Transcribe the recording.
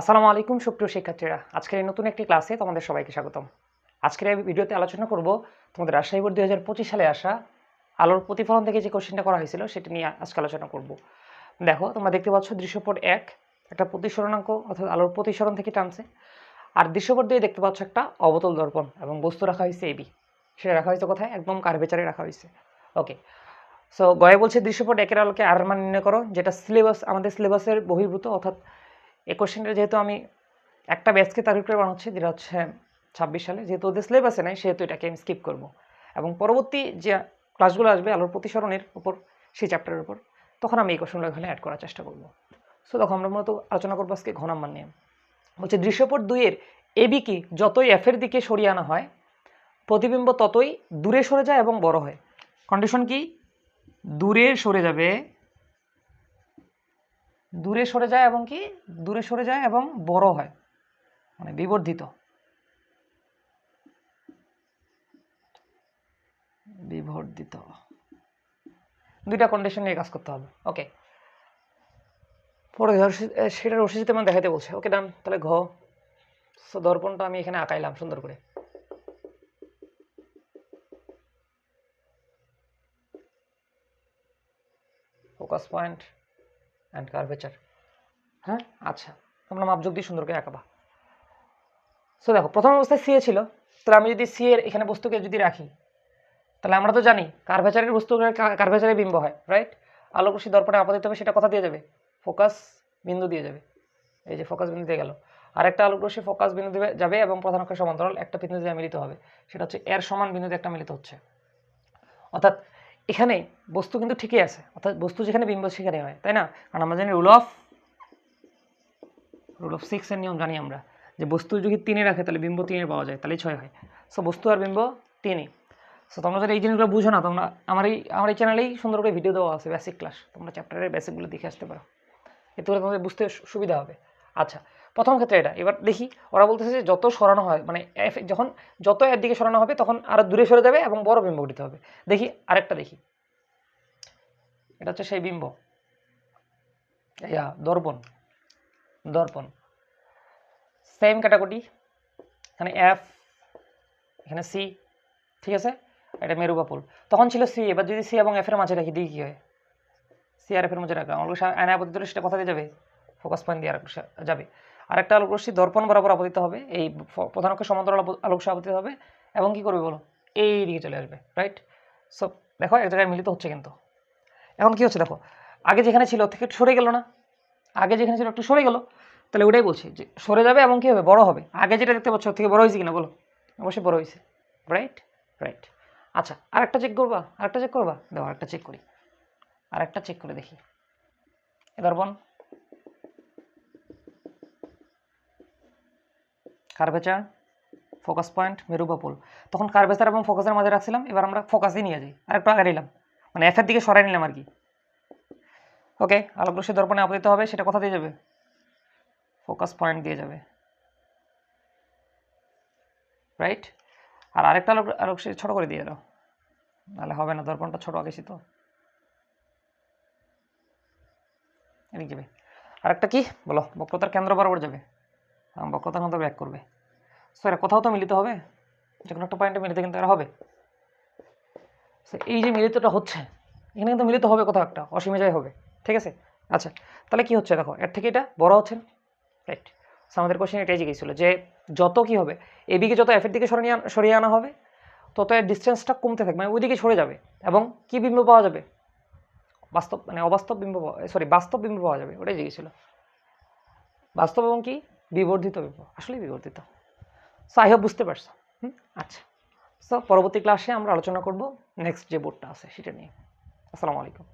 আসসালামু আলাইকুম, সুপ্রিয় শিক্ষার্থীরা। আজকের এই নতুন একটি ক্লাসে তোমাদের সবাইকে স্বাগতম। আজকের এই ভিডিওতে আলোচনা করব তোমাদের রাজশাহী বোর্ড দুই হাজার পঁচিশ সালে আসা আলোর প্রতিফলন থেকে যে কোশ্চেনটা করা হয়েছিল, সেটা নিয়ে আজকে আলোচনা করব। দেখো, তোমরা দেখতে পাচ্ছ দৃশ্যপট এক, একটা প্রতিসরণাঙ্ক অর্থাৎ আলোর প্রতিসরণ থেকে টানছে। আর দৃশ্যপট দিয়ে দেখতে পাচ্ছ একটা অবতল দর্পণ এবং বস্তু রাখা হয়েছে এবি সেটা রাখা হয়েছে কোথায়? একদম কার্ভেচারে রাখা হয়েছে। ওকে। সো গয়ে বলছে দৃশ্যপট একের আলোকে আর মান নির্ণয় করো, যেটা সিলেবাস আমাদের সিলেবাসের বহির্ভূত অর্থাৎ এই কোশ্চেনটা যেহেতু আমি একটা ব্যাচকে তারিখ করে বানাচ্ছি, যেটা হচ্ছে ছাব্বিশ সালে, যেহেতু ওদের সিলেবাসে নাই, সেহেতু এটাকে আমি স্কিপ করব। এবং পরবর্তী যে ক্লাসগুলো আসবে আলোর প্রতিসরণের উপর, সেই চ্যাপ্টারের উপর, তখন আমি এই কোশ্চেনগুলো এখানে অ্যাড করার চেষ্টা করব। সো দেখো, আমরা মূলত আলোচনা করব আজকে ঘনাম্মান নিয়ে। বলছে, দৃশ্যপট দুইয়ের এবি কি যতই এফের দিকে সরিয়ে আনা হয়, প্রতিবিম্ব ততই দূরে সরে যায় এবং বড় হয়। কন্ডিশন কি? দূরে সরে যাবে দূরে সরে যায় এবং কি? দূরে সরে যায় এবং বড় হয় মানে বিবর্ধিত। বিবর্ধিত। দুইটা কন্ডিশন নিয়ে কাজ করতে হবে। ওকে পরে রশি- সেটা রশিদ তেমন দেখাতে বলছে। ওকে ডান তাহলে ঘ। দর্পণটা আমি এখানে আঁকাইলাম সুন্দর করে। ফোকাস পয়েন্ট অ্যান্ড কার্ভেচার হ্যাঁ? আচ্ছা। তোমরা মাপযোগ দিয়ে সুন্দর করে আঁকাবা। সো দেখো, প্রথম অবস্থায় সি এ ছিল। তাহলে আমি যদি সি এর এখানে বস্তুকে যদি রাখি, তাহলে আমরা তো জানি কার্ভেচারের বস্তু কার্ভেচারে বিম্ব হয় রাইট আলোকরশ্মি দর্পণে আপাতিত হবে, সেটা কথা দিয়ে যাবে। ফোকাস বিন্দু দিয়ে যাবে। এই যে ফোকাস বিন্দু দিয়ে গেল। আরেকটা আলোকরশ্মি ফোকাস বিন্দু দিয়ে যাবে এবং প্রধান অক্ষের সমান্তরাল একটা বিন্দু দিয়ে মিলিত হবে। সেটা হচ্ছে এর সমান বিন্দুতে একটা মিলিত হচ্ছে। অর্থাৎ এখানে বস্তু কিন্তু ঠিকই আছে, অর্থাৎ বস্তু যেখানে বিম্ব সেখানে হয়, তাই না? কারণ আমরা জানি রুল অফ রুল অফ সিক্সের নিয়ম জানি আমরা, যে বস্তু যদি তিনে রাখে তাহলে বিম্ব তিনে পাওয়া যায় তাহলেই ছয় হয়। সো বস্তু আর বিম্ব তিনই সো তোমরা যদি এই জিনিসগুলো বুঝো না, তোমরা আমার এই আমার এই চ্যানেলেই সুন্দর করে ভিডিও দেওয়া আছে বেসিক ক্লাস তোমরা চ্যাপ্টারের বেসিকগুলো দেখে আসতে পারো। এতে করে তোমাদের বুঝতে সুবিধা হবে। আচ্ছা প্রথম ক্ষেত্রে এটা। এবার দেখি, ওরা বলতেছে যে যত সরানো হয় মানে যখন যত এর দিকে সরানো হবে, তখন আরও দূরে সরে যাবে এবং বড় বিম্ব গঠিত হবে। দেখি, আরেকটা দেখি। এটা হচ্ছে সেই বিম্ব। ইয়া, দর্পণ। দর্পণ। সেম ক্যাটাগরি এখানে এফ এখানে সি ঠিক আছে? এটা মেরু বা পোল তখন ছিল সি এবার যদি সি এবং এফ এর মাঝে রাখি দিই কী হয়? সি আর এফ এর মাঝে রাখা অবশ্য আয়না আপতিত সেটা কথা দিয়ে যাবে? ফোকাস পয়েন্ট দিয়ে আরেকটা যাবে। আরেকটা আলোক রশ্মি দর্পণ বরাবর আপতিত হবে। এই প্রধান অক্ষের সমান্তরাল আপ- আলোক রশ্মি আপতিত হবে। এবং কি করবে বলো? এই দিকে চলে আসবে রাইট সো দেখো, এক জায়গায় মিলিত হচ্ছে কিন্তু। এখন কি হচ্ছে দেখো? আগে যেখানে ছিল থেকে সরে গেল না? আগে যেখানে ছিল একটু সরে গেল? তাহলে ওটাই বলছি যে সরে যাবে এবং কী হবে? বড় হবে। আগে যেটা দেখতে পাচ্ছ থেকে বড় হয়েছে কিনা বলো? অবশ্যই বড় হয়েছে রাইট রাইট আচ্ছা আরেকটা চেক করবা? আরেকটা চেক করবা? দেখো আরেকটা চেক করি। আরেকটা চেক করে দেখি। এবার বন কার্ভেচার ফোকাস পয়েন্ট মেরু বা পোল তখন কার্ভেচার এবং ফোকাসের মাঝে রাখছিলাম, এবার আমরা ফোকাসই নিয়ে যাই। আরেকটু আগে নিলাম। মানে এফের দিকে সরাই নিলাম আর কি। ওকে আলোকরশ্মি দর্পণে আপতিত হবে, সেটা কোথা দিয়ে যাবে? ফোকাস পয়েন্ট দিয়ে যাবে। রাইট আর আরেকটা আলোক আলোক ছোটো করে দিয়ে দাও। নাহলে হবে না, দর্পণটা ছোটো আগেছি তো। যাবে। আরেকটা কি? বলো, বক্রতার কেন্দ্র বরাবর যাবে। বক্রতার কেন্দ্র ব্যাক করবে। সো এরা কোথাও তো মিলিত হবে। যে কোনো একটা পয়েন্টে মিলিত কিন্তু এরা হবে। সো এই যে মিলিতটা হচ্ছে, এখানে কিন্তু মিলিত হবে কোথাও একটা, অসীমে যায় হবে। ঠিক আছে? আচ্ছা তাহলে কি হচ্ছে দেখো, এর থেকে এটা বড় হচ্ছে রাইট সো আমাদের কোশ্চেন এটাই জিজ্ঞেস যে যত কি হবে, এদিকে যত এফের দিকে সরিয়ে সরিয়ে আনা হবে, তত এর ডিস্টেন্সটা কমতে থাকবে মানে ওইদিকে সরে যাবে। এবং কি বিম্ব পাওয়া যাবে? বাস্তব মানে অবাস্তব বিম্ব সরি বাস্তব বিম্ব পাওয়া যাবে, ওটাই জিজ্ঞেস ছিল বাস্তব এবং কি? বিবর্ধিত বিম্ব আসলেই বিবর্ধিত। সো আই হোপ বুঝতে পারছ। হুম আচ্ছা। সো পরবর্তী ক্লাসে আমরা আলোচনা করব নেক্সট যে বোর্ডটা আছে, সেটা নিয়ে। আসসালামু আলাইকুম।